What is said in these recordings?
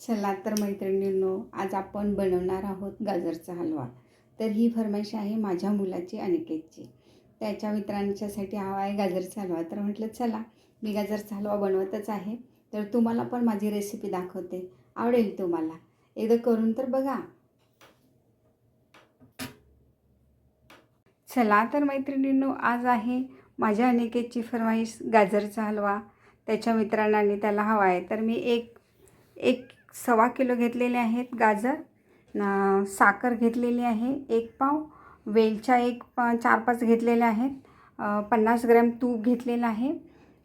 चला तर मैत्रिणींनो आज आपण बनवणार आहोत गाजरचा हलवा. तर ही फरमाईश आहे माझ्या मुलाची अनिकेतची. त्याच्या मित्रांच्यासाठी हवा आहे गाजरचा हलवा. तर म्हटलं चला मी गाजरचा हलवा बनवतच आहे. तर तुम्हाला पण माझी रेसिपी दाखवते. आवडेल तुम्हाला. एकदा करून तर बघा. चला तर मैत्रिणींनो आज आहे माझ्या अनिकेतची फरमाईश गाजरचा हलवा. त्याच्या मित्रांना त्याला हवा आहे. तर मी एक एक सव्वा किलो घेतलेले आहेत गाजर न साखर घेतलेली आहे एक पाव वेलच्या एक पा चार पाच घेतलेल्या आहेत पन्नास ग्रॅम तूप घेतलेलं आहे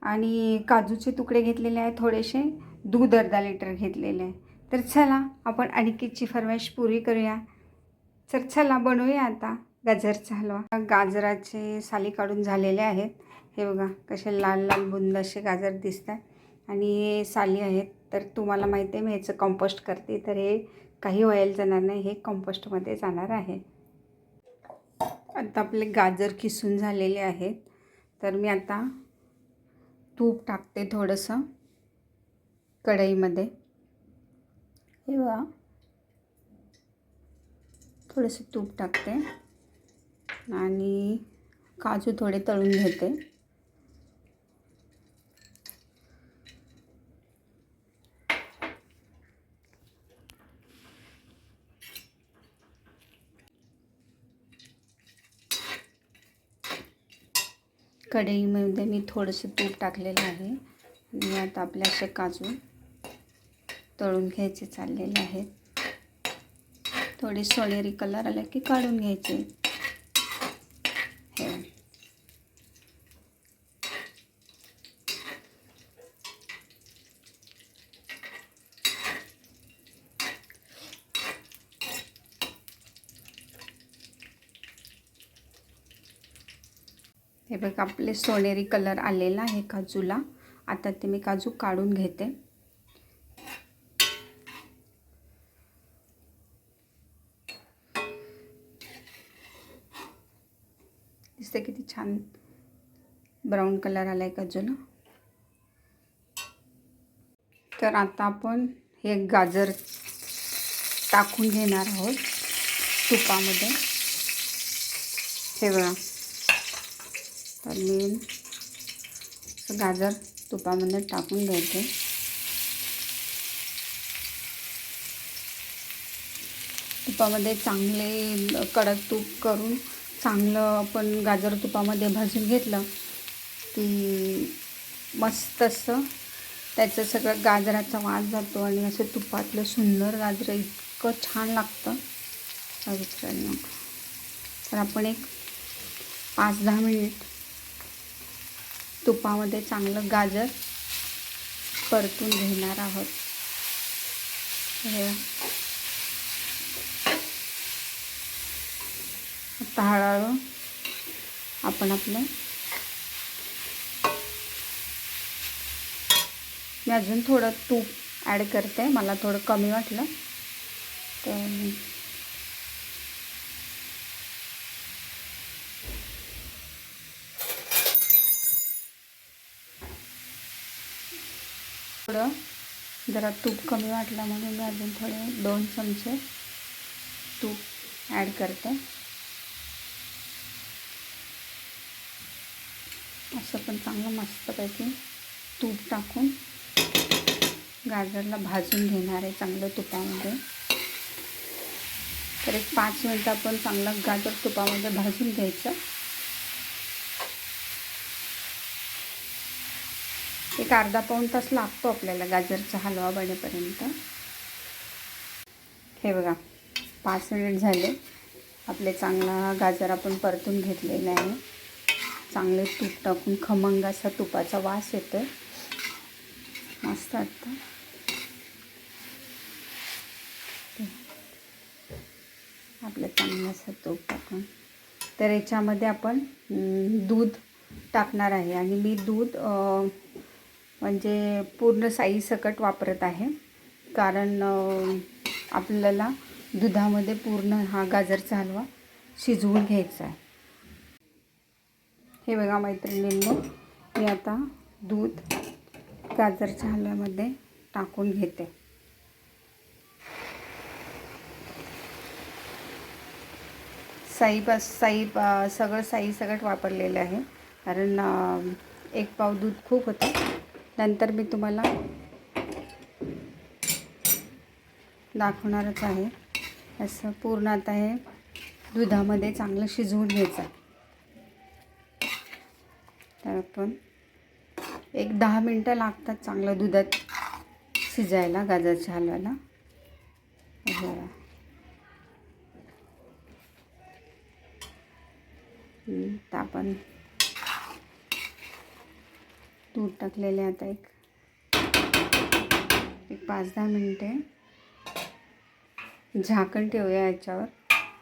आणि काजूचे तुकडे घेतलेले आहेत थोडेसे दूध अर्धा लिटर घेतलेले आहे. तर चला आपण अनिकेतची फरमाईश पुरी करूया. तर चला बनवूया आता गाजरचा हलवा गाजराचे साली काढून झालेले आहेत. हे बघा कसे लाल लाल बुंद असे गाजर दिसतात आणि हे साली आहेत. तर तुम्हाला माहिती आहे मी ह्याचं कंपोस्ट करते तर हे काही ऑइल जाणार नाही हे कंपोस्टमध्ये जाणार आहे. आता आपले गाजर किसून झालेले आहेत तर मी आता तूप टाकते थोडंसं कढईमध्ये. हे बघा थोडंसं तूप टाकते आणि काजू थोडे तळून घेते. कढईमध्ये मी थोडंसं तूप टाकलेलं आहे. आणि आता आपल्या असे काजू तळून घ्यायचे चाललेले आहेत. थोडे सोनेरी कलर आला की काढून घ्यायचे हे हे बघ आपले सोनेरी कलर आलेला आहे काजूला. आता ते मी काजू काढून घेते. दिसते किती छान ब्राऊन कलर आला आहे काजूला तर आता आपण हे गाजर टाकून घेणार आहोत तुपामध्ये. हे बघा. तर मी गाजर तुपामध्ये टाकून घ्यायचे तुपामध्ये चांगले कडक तूप करून चांगलं आपण गाजर तुपामध्ये भाजून घेतलं की मस्त असं त्याचं सगळं गाजराचा वास जातो आणि असं तुपातलं सुंदर गाजर इतकं छान लागतं. विचारायला नको तर आपण एक पाच दहा मिनिट तुपामध्ये चांगलं गाजर परतून घेणार आहोत. हे आता हळूहळू आपण आपलं मी अजून थोडं तूप ॲड करते मला थोडं कमी वाटलं तर थोडं जरा तूप कमी वाटलं म्हणून मी अजून थोडे दोन चमचे तूप ॲड करते. असं पण चांगलं मस्तपैकी तूप टाकून गाजरला भाजून घेणार आहे चांगलं तुपामध्ये. तर एक पाच मिनटं आपण चांगलं गाजर तुपामध्ये भाजून घ्यायचं. एक अर्धा पाऊण तास लागतो आपल्याला गाजरचा हलवा बनेपर्यंत हे बघा पाच मिनिट झाले. आपले चांगला गाजर आपण परतून घेतलेला आहे. चांगले तूप टाकून खमंग असा तुपाचा वास येतो मस्त आता आपलं चांगलं असं तूप टाकून. तर याच्यामध्ये आपण दूध टाकणार आहे. आणि मी दूध म्हणजे पूर्ण साईसकट वापरत आहे. कारण आपल्याला दुधामध्ये पूर्ण हा गाजरचा हलवा शिजवून घ्यायचा आहे. हे बघा मैत्रिणींनो मी आता दूध गाजरच्या हलव्यामध्ये टाकून घेते. साई साई सगळं साई सगळं वापरलेलं आहे. कारण एक पाव दूध खूप होतं. नंतर मी तुम्हाला दाखवणारच आहे. असं पूर्ण आता हे दुधामध्ये चांगलं शिजवून घ्यायचं. तर आपण एक दहा मिनटं लागतात चांगलं दुधात शिजायला गाजरच्या हलव्याला. तर आपण दूध टाकलेले आता एक. एक पाच दहा मिनटे. झाकण ठेवूया याच्यावर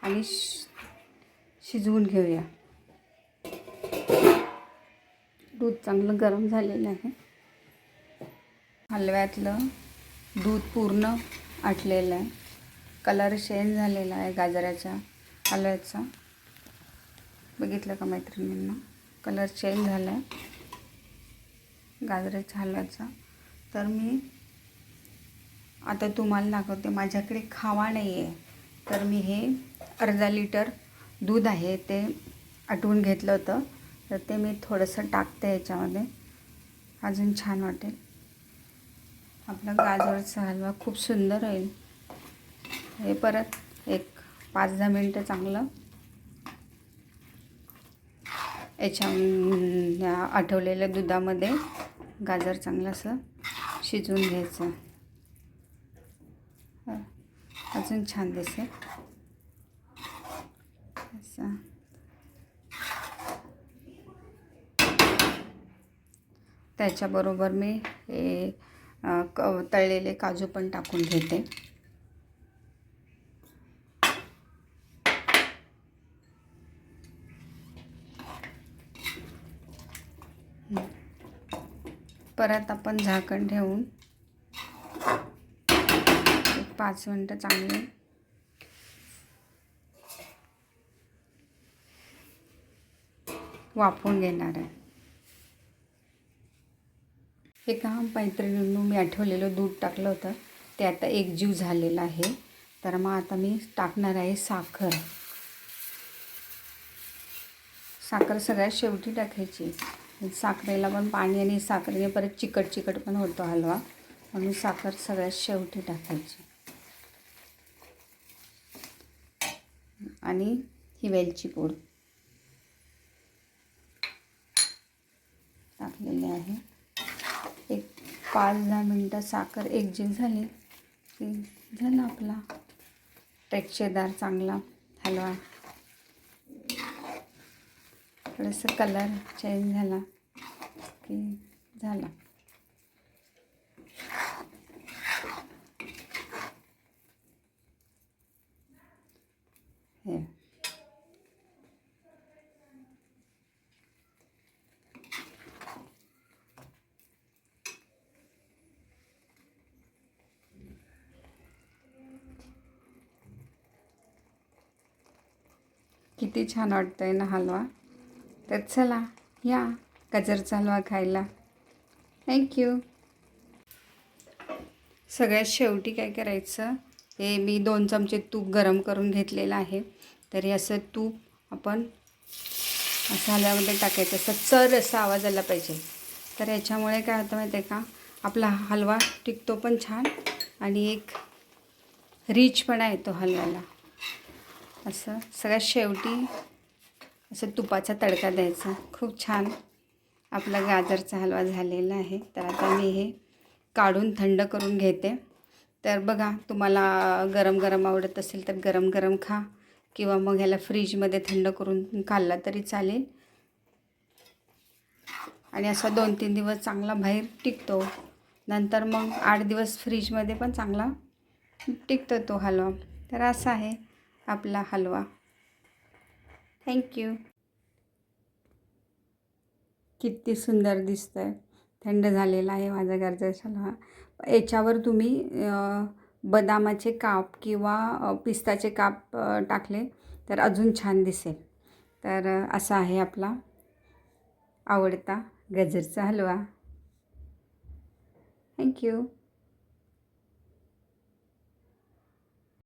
आणि शिजवून घेऊया. दूध चांगलं गरम झालेलं आहे. हलव्यातलं दूध पूर्ण आटलेलं आहे. कलर चेंज झालेला आहे गाजराच्या हलव्याचा. बघितलं का मैत्रिणींना? कलर चेंज झाला आहे गाजराच्या हलव्याचा तर मी आता तुम्हाला दाखवते माझ्याकडे खावा नाही आहे तर मी हे अर्धा लिटर दूध आहे ते आटवून घेतलं होतं. तर ते मी थोडंसं टाकते याच्यामध्ये. अजून छान वाटेल. आपला गाजरचा हलवा खूप सुंदर होईल. हे परत एक पाच दहा मिनटं चांगलं याच्या आठवलेल्या दुधामध्ये गाजर चांगलं असं शिजवून घ्यायचं. अजून छान दिसेल. असं. त्याच्याबरोबर मी हे क तळलेले काजू पण टाकून घेते. परत आपण झाकण ठेवून एक पाच मिनटं चांगले वाफवून घेणार आहे. एका मैत्रिणींनी मी आठवलेलं दूध टाकलं होतं. ते आता एकजीव झालेलं आहे. तर मग आता मी टाकणार आहे साखर. साखर सगळ्यात शेवटी टाकायची. साखरेला पण पाणी आणि साखरेने परत चिकट चिकट पण होतो हलवा. म्हणून साखर सगळ्यात शेवटी टाकायची. आणि ही वेलची पूड. टाकलेली आहे. एक पाच दहा मिनटं साखर एकजीव झाली. की झाला आपला. टेक्स्चरदार चांगला हलवा. थोडंसं कलर चेंज झाला की झाला. हे. किती छान वाटतंय ना हलवा. तर चला या गजर हलवा खायला. थँक्यू सगळ्यात शेवटी काय करायचं हे मी दोन चमचे तूप गरम करून घेतलेलं आहे. तर हे असं तूप आपण असं हलव्यामध्ये टाकायचं असं चर असा आवाज आला पाहिजे. तर याच्यामुळे काय होतं माहिती आहे का आपला हलवा टिकतो पण छान आणि एक रिचपणा येतो हलव्याला. असं सगळ्यात शेवटी असं तुपाचा तडका द्यायचा. खूप छान आपला गाजरचा हलवा झालेला आहे. तर आता मी हे काढून थंड करून घेते. तर बघा तुम्हाला गरम गरम आवडत असेल तर गरम गरम खा किंवा मग ह्याला फ्रीजमध्ये थंड करून खाल्ला तरी चालेल. आणि असा दोन तीन दिवस चांगला बाहेर टिकतो. नंतर मग आठ दिवस फ्रीजमध्ये पण चांगला टिकतो तो हलवा. तर असा आहे आपला हलवा. थँक्यू किती सुंदर दिसतं आहे थंड झालेला आहे माझा गाजरचा हलवा याच्यावर तुम्ही बदामाचे काप किंवा पिस्ताचे काप टाकले तर अजून छान दिसेल. तर असा आहे आपला आवडता गजरचा हलवा. थँक्यू